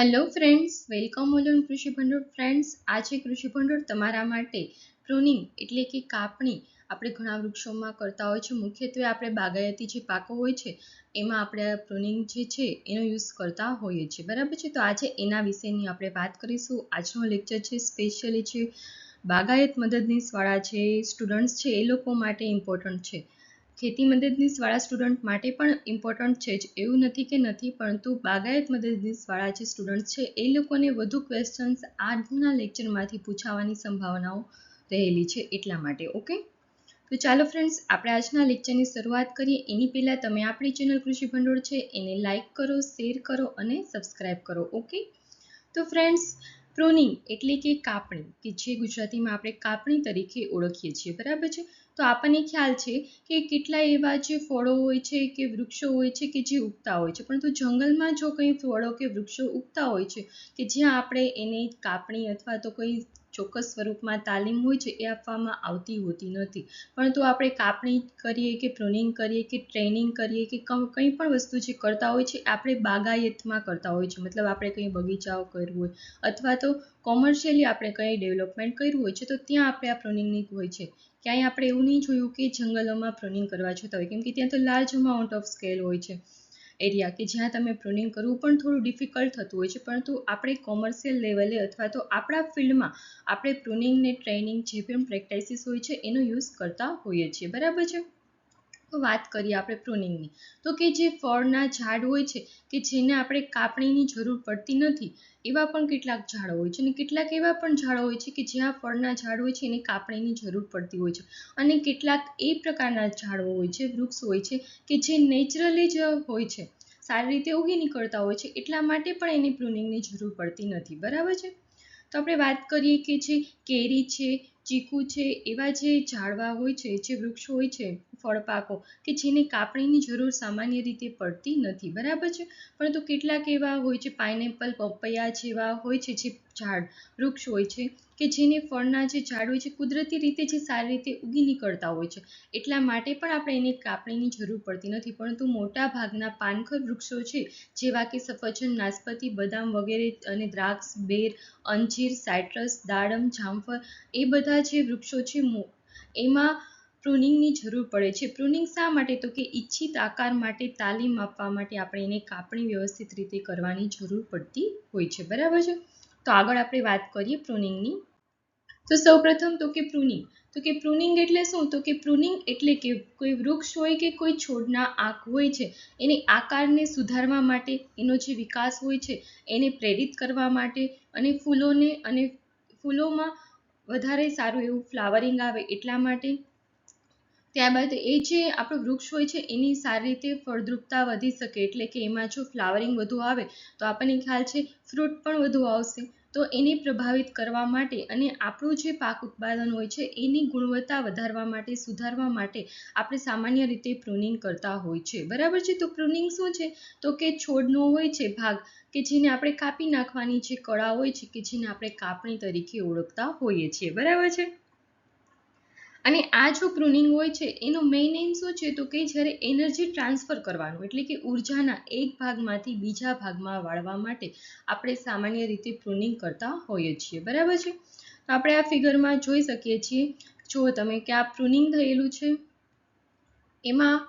Hello friends welcome all on કૃષિ ભંડોળ friends આજે કૃષિ ભંડોળ તમારા માટે પ્રુનિંગ એટલે કે કાપણી. આપણે ઘણા વૃક્ષોમાં કરતા હોય છે. મુખ્યત્વે આપણે બાગાયતી જે પાકો હોય છે, એમાં આપણે પ્રુનિંગ જે છે, એનો યુઝ કરતા હોઈએ છીએ. બરાબર છે? તો આજે એના વિશેની આપણે વાત કરીશું. આજનો લેક્ચર છે સ્પેશિયલી છે બાગાયત મદદનીશવાળા છે સ્ટુડન્ટ્સ છે, એ લોકો માટે ઇમ્પોર્ટન્ટ છે. ખેતી મદદનીશવાળા સ્ટુડન્ટ માટે પણ ઇમ્પોર્ટન્ટ છે જ. એવું નથી કે નથી, પરંતુ બાગાયત મદદનીશવાળા જે સ્ટુડન્ટ છે, એ લોકોને વધુ ક્વેશ્ચન્સ આજના લેક્ચરમાંથી પૂછાવાની સંભાવનાઓ રહેલી છે એટલા માટે ઓકે તો ચાલો ફ્રેન્ડ્સ આપણે આજના લેક્ચરની શરૂઆત કરીએ. એની પહેલાં તમે આપણી ચેનલ કૃષિ ભંડોળ છે, એને લાઇક કરો શેર કરો અને સબસ્ક્રાઇબ કરો ઓકે તો ફ્રેન્ડ્સ પ્રોનિંગ એટલે કે કાપણી, કે જે ગુજરાતીમાં આપણે કાપણી તરીકે ઓળખીએ છીએ, બરાબર છે? તો આપણને ખ્યાલ છે કે કેટલા એવા જે ફળો હોય છે કે વૃક્ષો હોય છે કે જે ઉગતા હોય છે. પરંતુ જંગલમાં જો કંઈ ફળો કે વૃક્ષો ઉગતા હોય છે કે જ્યાં આપણે એને કાપણી અથવા તો કોઈ ચોક્કસ સ્વરૂપમાં તાલીમ હોય છે એ આપવામાં આવતી હોતી નથી. પરંતુ આપણે કાપણી કરીએ કે પ્રુનિંગ કરીએ કે ટ્રેનિંગ કરીએ કે કંઈ પણ વસ્તુ જે કરતા હોય છે આપણે બાગાયતમાં કરતા હોય છે. મતલબ આપણે કંઈ બગીચાઓ કરવું હોય અથવા તો કોમર્શિયલી આપણે કંઈ ડેવલપમેન્ટ કર્યું હોય છે તો ત્યાં આપણે આ પ્રુનિંગની હોય છે. ક્યાંય આપણે એવું નહીં જોયું કે જંગલોમાં પ્રુનિંગ કરવા જતા હોય. કેમ કે ત્યાં તો લાર્જ અમાઉન્ટ ઓફ સ્કેલ હોય છે એરિયા કે જ્યાં તમે પ્રુનિંગ કરવું પણ થોડું ડિફિકલ્ટ થતું હોય છે. પરંતુ આપણે કોમર્શિયલ લેવલે અથવા તો આપણા ફિલ્ડમાં આપણે પ્રુનિંગને ટ્રેનિંગ જે પણ પ્રેક્ટિસિસ હોય છે એનો યુઝ કરતા હોઈએ છીએ. બરાબર છે? વાત કરીએ આપણે પ્રુનિંગની તો કે જે ફળના ઝાડ હોય છે, કે જેને આપણે કાપણીની જરૂર પડતી નથી, એવા પણ કેટલાક ઝાડો હોય છે અને કેટલાક એવા પણ ઝાડો હોય છે કે જ્યાં ફળના ઝાડ હોય છે, એને કાપણીની જરૂર પડતી હોય છે. અને કેટલાક એ પ્રકારના ઝાડો હોય છે, વૃક્ષ હોય છે, કે જે નેચરલી જ હોય છે, સારી રીતે ઉગી નીકળતા હોય છે, એટલા માટે પણ એની પ્રુનિંગની જરૂર પડતી નથી. બરાબર છે? તો આપણે વાત કરીએ કે જે કેરી છે, ચીકુ છે, એવા જે ઝાડવા હોય છે, જે વૃક્ષો હોય છે ફળપાકો કે જેને કાપણીની જરૂર સામાન્ય રીતે પડતી નથી. બરાબર છે? પરંતુ કેટલાક એવા હોય છે, પાઇનેપલ, પપૈયા જેવા હોય છે, જે ઝાડ, વૃક્ષ હોય છે, કે જેને ફળના જે ઝાડ હોય છે, કુદરતી રીતે જે સારી રીતે ઉગી નીકળતા હોય છે. એટલા માટે પણ આપણે એને કાપણીની જરૂર પડતી નથી. પરંતુ મોટા ભાગના પાનખર વૃક્ષો છે, જેવા કે સફરજન નાસપતિ બદામ વગેરે અને દ્રાક્ષ, બેર, અંજીર સાઇટ્રસ દાડમ, જામફળ, એ બધા જે વૃક્ષો છે એમાં પ્રુનિંગની જરૂર પડે છે. પ્રુનિંગ શા માટે? તો કે ઈચ્છિત આકાર માટે, તાલીમ આપવા માટે આપણે એને કાપણી વ્યવસ્થિત રીતે કરવાની જરૂર પડતી હોય છે. બરાબર છે? તો આગળ આપણે વાત કરીએ પ્રુનિંગની. તો સૌપ્રથમ તો કે પ્રુનિંગ. તો કે પ્રુનિંગ એટલે શું? તો કે પ્રુનિંગ એટલે કે કોઈ વૃક્ષ હોય કે કોઈ છોડના આંક હોય છે, એને આકારને સુધારવા માટે, એનો જે વિકાસ હોય છે, એને પ્રેરિત કરવા માટે અને ફૂલોને અને ફૂલોમાં વધારે સારું એવું ફ્લાવરિંગ આવે એટલા માટે ત્યારબાદ એ જે આપણું વૃક્ષ હોય છે, એની સારી રીતે ફળદ્રુપતા વધી શકે. એટલે કે એમાં જો ફ્લાવરિંગ વધુ આવે, તો આપણને ખ્યાલ છે ફ્રૂટ પણ વધુ આવશે. તો એને પ્રભાવિત કરવા માટે અને આપણું જે પાક ઉત્પાદન હોય છે, એની ગુણવત્તા વધારવા માટે, સુધારવા માટે આપણે સામાન્ય રીતે પ્રુનિંગ કરતા હોય છે. બરાબર છે? તો પ્રુનિંગ શું છે? તો કે છોડનો હોય છે ભાગ, કે જેને આપણે કાપી નાખવાની જે કળા હોય છે, કે જેને આપણે કાપણી તરીકે ઓળખતા હોઈએ છીએ. બરાબર છે? અને આ જો પ્રુનિંગ હોય છે, એનો મેઇન એમ શું છે તો કે જ્યારે એનર્જી ટ્રાન્સફર કરવાનું, એટલે કે ઉર્જાના એક ભાગમાંથી બીજા ભાગમાં વાળવા માટે આપણે સામાન્ય રીતે પ્રુનિંગ કરતા હોઈએ છીએ. બરાબર છે? તો આપણે આ ફિગરમાં જોઈ શકીએ છીએ. જો તમે કે આ પ્રુનિંગ થયેલું છે, એમાં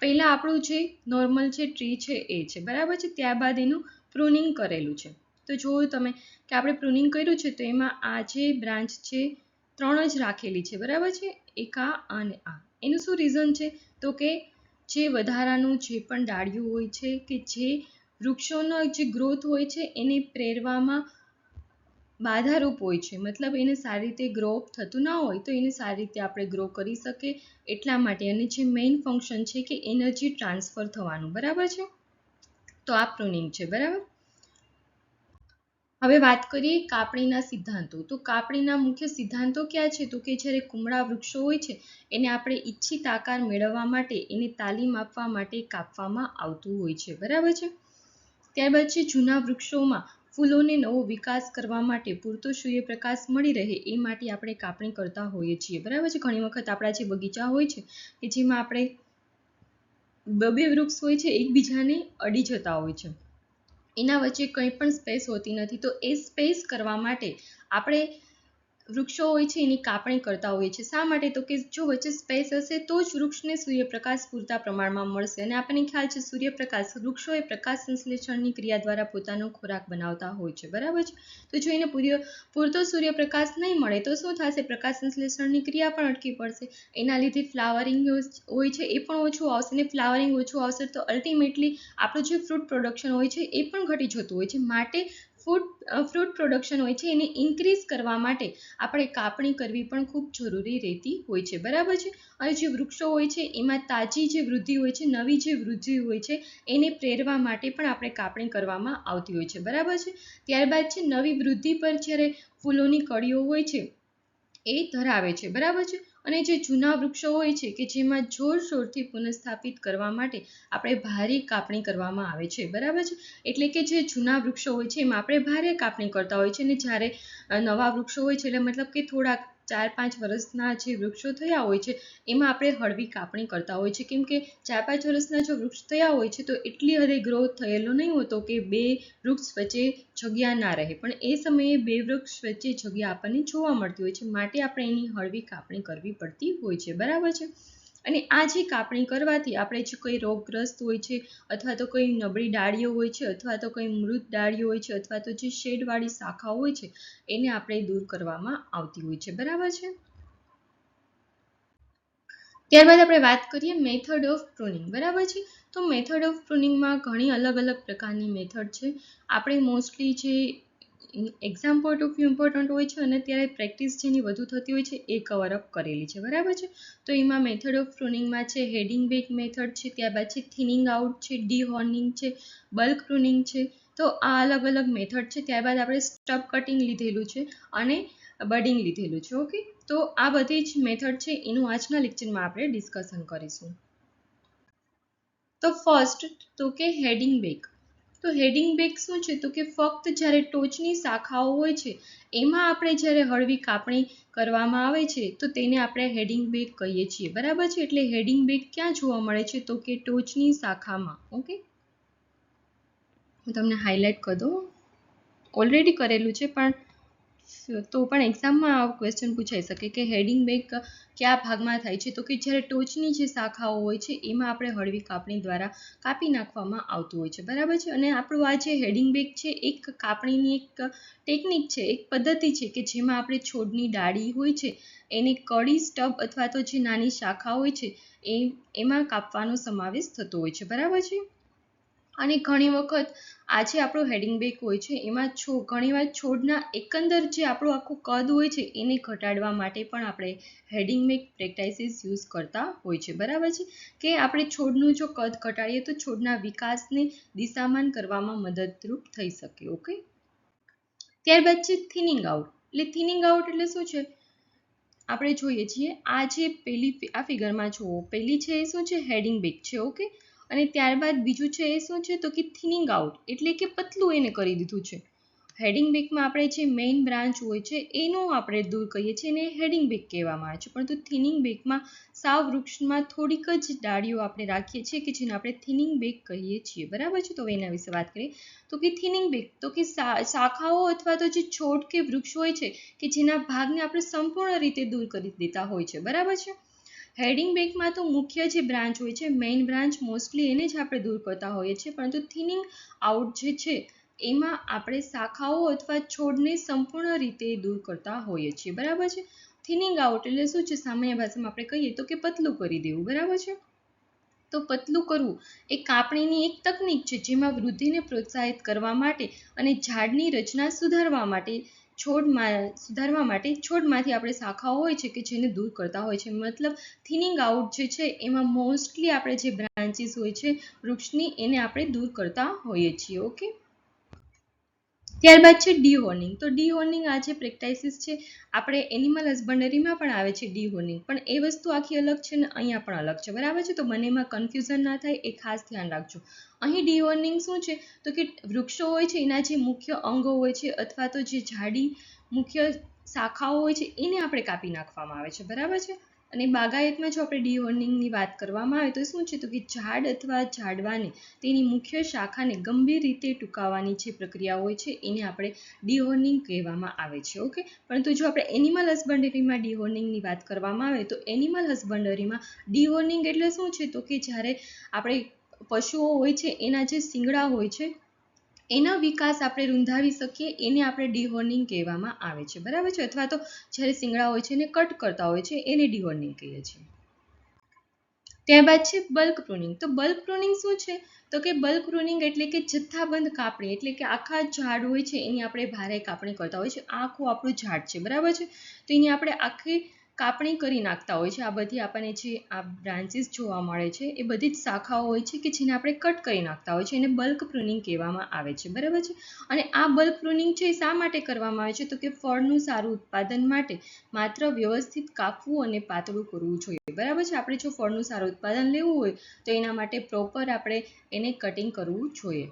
પહેલાં આપણું જે નોર્મલ જે ટ્રી છે એ છે. બરાબર છે? ત્યારબાદ એનું પ્રુનિંગ કરેલું છે. તો જુઓ તમે, કે આપણે પ્રુનિંગ કર્યું છે, તો એમાં આ જે બ્રાન્ચ છે ત્રણ જ રાખેલી છે, બરાબર છે? એક આ અને આ. એનું શું રીઝન છે? તો કે જે વધારાનું જે પણ ડાળિયું હોય છે કે જે વૃક્ષોનો જે ગ્રોથ હોય છે, એને પ્રેરવામાં બાધારૂપ હોય છે. મતલબ એને સારી રીતે ગ્રો થતું ના હોય તો એને સારી રીતે આપણે ગ્રો કરી શકીએ. એટલા માટે અને જે મેઇન ફંક્શન છે કે એનર્જી ટ્રાન્સફર થવાનું. બરાબર છે? તો આ પ્રુનિંગ છે, બરાબર? હવે વાત કરીએ કાપણીના સિદ્ધાંતો. તો કાપણીના મુખ્ય સિદ્ધાંતો ક્યાં છે? તો કે જ્યારે કુમળા વૃક્ષો હોય છે, એને આપણે ઈચ્છિત આકાર મેળવવા માટે, એને તાલીમ આપવા માટે કાપવામાં આવતું હોય છે. બરાબર છે? ત્યારબાદ છે જૂના વૃક્ષોમાં ફૂલોને નવો વિકાસ કરવા માટે પૂરતો સૂર્યપ્રકાશ મળી રહે, એ માટે આપણે કાપણી કરતા હોઈએ છીએ. બરાબર છે? ઘણી વખત આપણા જે બગીચા હોય છે, કે જેમાં આપણે બબે વૃક્ષ હોય છે, એકબીજાને અડી જતા હોય છે. એના વચ્ચે કંઈ પણ સ્પેસ હોતી નથી. તો એ સ્પેસ કરવા માટે આપણે વૃક્ષો હોય છે, એની કાપણી કરતા હોઈએ છીએ. શા માટે? તો કે જો વચ્ચે સ્પેસ હશે, તો જ વૃક્ષને સૂર્યપ્રકાશ પૂરતા પ્રમાણમાં મળશે. અને આપણને ખ્યાલ છે, સૂર્યપ્રકાશ વૃક્ષો એ પ્રકાશ સંશ્લેષણની ક્રિયા દ્વારા પોતાનો ખોરાક બનાવતા હોય છે. બરાબર છે? તો જો એને પૂર્ય, પૂરતો સૂર્યપ્રકાશ નહીં મળે, તો શું થશે? પ્રકાશ સંશ્લેષણની ક્રિયા પણ અટકી પડશે. એના લીધે ફ્લાવરિંગ હોય છે એ પણ ઓછું આવશે. અને ફ્લાવરિંગ ઓછું આવશે તો અલ્ટિમેટલી આપણું જે ફ્રૂટ પ્રોડક્શન હોય છે, એ પણ ઘટી જતું હોય છે. માટે ફૂડ ફ્રૂટ પ્રોડક્શન હોય છે, એને ઇન્ક્રીઝ કરવા માટે આપણે કાપણી કરવી પણ ખૂબ જરૂરી રહેતી હોય છે. બરાબર છે? અને જે વૃક્ષો હોય છે, એમાં તાજી જે વૃદ્ધિ હોય છે, નવી જે વૃદ્ધિ હોય છે, એને પ્રેરવા માટે પણ આપણે કાપણી કરવામાં આવતી હોય છે. બરાબર છે? ત્યારબાદ છે, નવી વૃદ્ધિ પર જ્યારે ફૂલોની કળીઓ હોય છે, એ ધરાવે છે. બરાબર છે? અને જે જૂના વૃક્ષો હોય છે કે જેમાં જોરશોરથી પુનઃસ્થાપિત કરવા માટે આપણે ભારે કાપણી કરવામાં આવે છે, બરાબર છે? એટલે કે જે જૂના વૃક્ષો હોય છે એમાં આપણે ભારે કાપણી કરતા હોય છે અને જ્યારે નવા વૃક્ષો હોય છે એટલે મતલબ કે થોડાક ચાર પાંચ વર્ષના જે વૃક્ષો થયા હોય છે, એમાં આપણે હળવી કાપણી કરતા હોય છે. કેમ કે ચાર પાંચ વર્ષના જો વૃક્ષ થયા હોય છે, તો એટલી હદે ગ્રોથ થયેલો નહીં હોતો કે બે વૃક્ષ વચ્ચે જગ્યા ના રહે. પણ એ સમયે બે વૃક્ષ વચ્ચે જગ્યા આપણને જોવા મળતી હોય છે. માટે આપણે એની હળવી કાપણી કરવી પડતી હોય છે. બરાબર છે? અને આ જે કાપણી કરવાથી આપણે જે કોઈ રોગગ્રસ્ત હોય છે, અથવા તો કોઈ નબળી ડાળીઓ હોય છે, અથવા તો કોઈ મૃત ડાળીઓ હોય છે, અથવા તો જે શેડવાળી શાખાઓ હોય છે, એને આપણે દૂર કરવામાં આવતી હોય છે. બરાબર છે? ત્યારબાદ આપણે વાત કરીએ મેથડ ઓફ પ્રુનિંગ બરાબર છે? તો મેથડ ઓફ પ્રુનિંગમાં ઘણી અલગ અલગ પ્રકારની મેથડ છે. આપણે મોસ્ટલી જે exam point of view important હોય છે અને ત્યારે પ્રેક્ટિસ જેની વધુ થતી હોય છે એ કવર અપ કરેલી છે. બરાબર છે? તો એમાં મેથડ ઓફ પ્રુનિંગમાં છે હેડિંગ બેક મેથડ છે, ત્યારબાદ છે થિનિંગ આઉટ છે ડી હોર્નિંગ છે બલ્ક પ્રુનિંગ છે. તો આ અલગ અલગ મેથડ છે. ત્યારબાદ આપણે સ્ટબ કટિંગ લીધેલું છે અને બડિંગ લીધેલું છે. ઓકે? તો આ બધી જ મેથડ છે એનું આજના લેક્ચરમાં આપણે ડિસ્કશન કરીશું. તો ફર્સ્ટ તો કે હેડિંગ બેક તો હેડિંગ બેક શું છે? તો કે ફક્ત જ્યારે ટોચની શાખાઓ હોય છે, એમાં આપણે જ્યારે હળવી કાપણી કરવામાં આવે છે, તો તેને આપણે હેડિંગ બેક કહીએ છીએ. બરાબર છે? એટલે હેડિંગ બેક ક્યાં જોવા મળે છે? તો કે ટોચની શાખામાં. ઓકે? હું તમને હાઇલાઇટ કરી દઉં. ઓલરેડી કરેલું છે, પણ તો પણ એક્ઝામમાં આ ક્વેશ્ચન પૂછાઈ શકે કે હેડિંગ બેક કયા ભાગમાં થાય છે? તો કે જ્યારે ટોચની જે શાખાઓ હોય છે, એમાં આપણે હળવી કાપણી દ્વારા કાપી નાખવામાં આવતું હોય છે. બરાબર છે? અને આપણું આ જે હેડિંગ બેક છે, એક કાપણીની એક ટેકનિક છે, એક પદ્ધતિ છે કે જેમાં આપણે છોડની ડાળી હોય છે, એને કડી સ્ટબ અથવા તો જે નાની શાખા હોય છે, એ, એમાં કાપવાનો સમાવેશ થતો હોય છે. બરાબર છે? અને ઘણી વખત આ જે આપણું હેડિંગ બેગ હોય છે, એમાં છો ઘણીવાર છોડના એકંદર જે આપણું આખું કદ હોય છે, એને ઘટાડવા માટે પણ આપણે હેડિંગ બેગ પ્રેક્ટાઇસીસ યુઝ કરતા હોય છે, બરાબર છે? કે આપણે છોડનું જો કદ ઘટાડીએ તો છોડના વિકાસને દિશામાન કરવામાં મદદરૂપ થઈ શકે ઓકે ત્યારબાદ છે થિનિંગ આઉટ એટલે થિનિંગ આઉટ એટલે શું છે? આપણે જોઈએ છીએ, આ જે પેલી, આ ફિગરમાં જુઓ, પેલી છે એ શું છે? હેડિંગ બેગ છે ઓકે અને ત્યારબાદ બીજું છે એ શું છે તો કે થિનિંગ આઉટ એટલે કે પતલું એને કરી દીધું છે. હેડિંગ બેકમાં આપણે જે મેઇન બ્રાન્ચ હોય છે એનું આપણે દૂર કહીએ છીએ એને હેડિંગ બેક કહેવામાં આવે છે. પરંતુ થિનિંગ બેકમાં સાવ વૃક્ષમાં થોડીક જ ડાળીઓ આપણે રાખીએ છીએ કે જેને આપણે થિનિંગ બેક કહીએ છીએ. બરાબર છે? તો હવે એના વિશે વાત કરીએ. તો કે થિનિંગ બેક તો કે શાખાઓ અથવા તો જે છોડ કે વૃક્ષ હોય છે કે જેના ભાગને આપણે સંપૂર્ણ રીતે દૂર કરી દેતા હોય છે. બરાબર છે? હેડિંગ બેકમાં તો મુખ્ય જે બ્રાન્ચ હોય છે મેઇન બ્રાન્ચ મોસ્ટલી એને જ આપણે દૂર કરતા હોઈએ છીએ. પરંતુ થિનિંગ આઉટ જે છે, એમાં આપણે શાખાઓ અથવા છોડને સંપૂર્ણ રીતે દૂર કરતા હોઈએ છીએ. બરાબર છે? થિનિંગ આઉટ એટલે શું છે? સામાન્ય ભાષામાં આપણે કહીએ તો કે પતલું કરી દેવું. બરાબર છે? તો પતલું કરવું એ કાપણીની એક તકનીક છે, જેમાં વૃદ્ધિને પ્રોત્સાહિત કરવા માટે અને ઝાડની રચના સુધારવા માટે છોડમાં સુધારવા માટે છોડમાંથી આપણે શાખાઓ હોય છે કે જેને દૂર કરતા હોય છે. મતલબ થિનિંગ આઉટ જે છે એમાં મોસ્ટલી આપણે જે બ્રાન્ચીસ હોય છે વૃક્ષની એને આપણે દૂર કરતા હોઈએ છીએ ઓકે ત્યારબાદ છે ડી હોર્નિંગ તો ડી હોર્નિંગ આ જે પ્રેક્ટાઇસિસ છે, આપણે એનિમલ હસબન્ડરીમાં પણ આવે છે ડી હોર્નિંગ પણ એ વસ્તુ આખી અલગ છે ને અહીંયા પણ અલગ છે. બરાબર છે? તો બંનેમાં કન્ફ્યુઝન ના થાય, એ ખાસ ધ્યાન રાખજો. અહીં ડી હોર્નિંગ શું છે? તો કે વૃક્ષો હોય છે, એના જે મુખ્ય અંગો હોય છે અથવા તો જે ઝાડી મુખ્ય શાખાઓ હોય છે, એને આપણે કાપી નાખવામાં આવે છે. બરાબર છે? અને બાગાયતમાં જો આપણે ડિઓર્નિંગની વાત કરવામાં આવે તો શું છે તો કે ઝાડ અથવા ઝાડવાને તેની મુખ્ય શાખાને ગંભીર રીતે ટૂંકાવવાની જે પ્રક્રિયા હોય છે એને આપણે ડીહોર્નિંગ કહેવામાં આવે છે, ઓકે? પરંતુ જો આપણે એનિમલ હસબન્ડરીમાં ડીહોર્નિંગની વાત કરવામાં આવે તો એનિમલ હસબન્ડરીમાં ડીહોર્નિંગ એટલે શું છે તો કે જ્યારે આપણે પશુઓ હોય છે એના જે શિંગડા હોય છે એનો વિકાસ આપણે રૂંધાવી શકીએ, એને આપણે ડીહોર્નિંગ કહેવામાં આવે છે. બરાબર છે? અથવા તો જ્યારે શિંગડા હોય છે એને કટ કરતા હોય છે, એને ડિહોર્નિંગ કહીએ છીએ. ત્યારબાદ છે બલ્ક પ્રુનિંગ. તો બલ્ક પ્રુનિંગ શું છે? તો કે બલ્ક પ્રુનિંગ એટલે કે જથ્થાબંધ કાપણી, એટલે કે આખા ઝાડ હોય છે, એની આપણે ભારે કાપણી કરતા હોય છે. આખું આપણું ઝાડ છે. બરાબર છે? તો એની આપણે આખી કાપણી કરી નાખતા હોય છે. આ બધી આપણને જે આ બ્રાન્ચીસ જોવા મળે છે, એ બધી જ શાખાઓ હોય છે કે જેને આપણે કટ કરી નાખતા હોય છે. એને બલ્ક પ્રુનિંગ કહેવામાં આવે છે. બરાબર છે? અને આ બલ્ક પ્રુનિંગ છે એ શા માટે કરવામાં આવે છે? તો કે ફળનું સારું ઉત્પાદન માટે માત્ર વ્યવસ્થિત કાપવું અને પાતળું કરવું જોઈએ. બરાબર છે? આપણે જો ફળનું સારું ઉત્પાદન લેવું હોય, તો એના માટે પ્રોપર આપણે એને કટિંગ કરવું જોઈએ.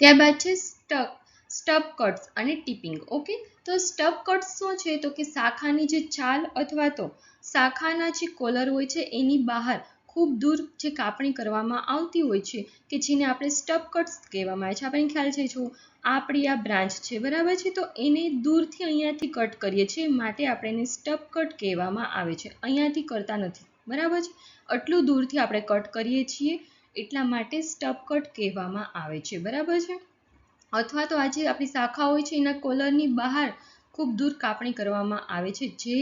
ત્યારબાદ છે સ્ટક સ્ટબ કટ્સ અને ટીપિંગ ઓકે તો સ્ટબ કટ્સ શું છે? તો કે શાખાની જે છાલ અથવા તો શાખાના જે કોલર હોય છે, એની બહાર ખૂબ દૂર જે કાપણી કરવામાં આવતી હોય છે, કે જેને આપણે સ્ટબ કટ્સ કહેવામાં આવે છે. આપણને ખ્યાલ છે, જો આપણી આ બ્રાન્ચ છે, બરાબર છે? તો એને દૂરથી અહીંયાથી કટ કરીએ છીએ માટે આપણે એને સ્ટબ કટ કહેવામાં આવે છે. અહીંયાથી કરતા નથી, બરાબર છે? આટલું દૂરથી આપણે કટ કરીએ છીએ, એટલા માટે સ્ટબ કટ કહેવામાં આવે છે, બરાબર છે? અથવા તો આ જે આપણી શાખા હોય છે, એના કોલરની બહાર ખૂબ દૂર કાપણી કરવામાં આવે છે, જે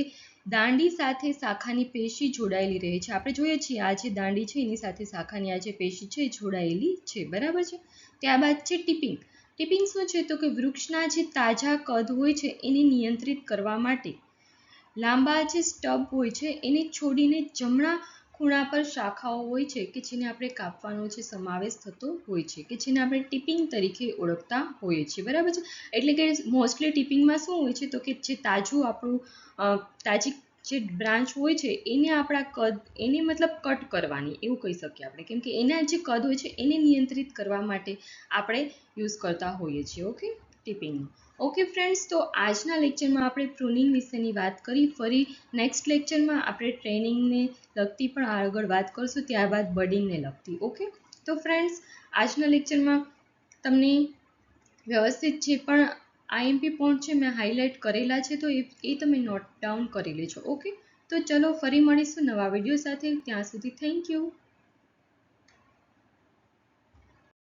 દાંડી સાથે શાખાની પેશી જોડાયેલી રહે છે. આપણે જોઈએ છીએ આ જે દાંડી છે, એની સાથે શાખાની આ જે પેશી છે, એ જોડાયેલી છે, બરાબર છે? ત્યારબાદ છે ટીપિંગ. ટીપિંગ શું છે? તો કે વૃક્ષના જે તાજા કદ હોય છે, એને નિયંત્રિત કરવા માટે લાંબા જે સ્ટબ હોય છે, એને છોડીને જમણા ખૂણા પર શાખાઓ હોય છે કે જેને આપણે કાપવાનો છે સમાવેશ થતો હોય છે કે જેને આપણે ટીપિંગ તરીકે ઓળખતા હોઈએ છીએ. બરાબર છે? એટલે કે મોસ્ટલી ટીપિંગમાં શું હોય છે તો કે જે તાજું આપણું તાજી જે બ્રાન્ચ હોય છે એને આપણા કદ, એને મતલબ કટ કરવાની એવું કહી શકીએ આપણે. કેમ કે એના જે કદ હોય છે એને નિયંત્રિત કરવા માટે આપણે યુઝ કરતા હોઈએ છીએ ઓકે ટીપિંગનું. ઓકે ફ્રેન્ડ્સ તો આજના લેક્ચરમાં આપણે પ્રુનિંગ વિશેની વાત કરી. ફરી નેક્સ્ટ લેક્ચરમાં આપણે ટ્રેનિંગને લગતી પણ આગળ વાત કરીશું, ત્યારબાદ બડિંગને લગતી. ઓકે તો ફ્રેન્ડ્સ આજના લેક્ચરમાં તમને વ્યવસ્થિત જે પણ આઈએમપી પોઈન્ટ છે, મેં હાઇલાઇટ કરેલા છે, તો એ તમે નોટ ડાઉન કરી લેજો. ઓકે તો ચલો, ફરી મળીશું નવા વીડિયો સાથે. ત્યાં સુધી થેન્ક યુ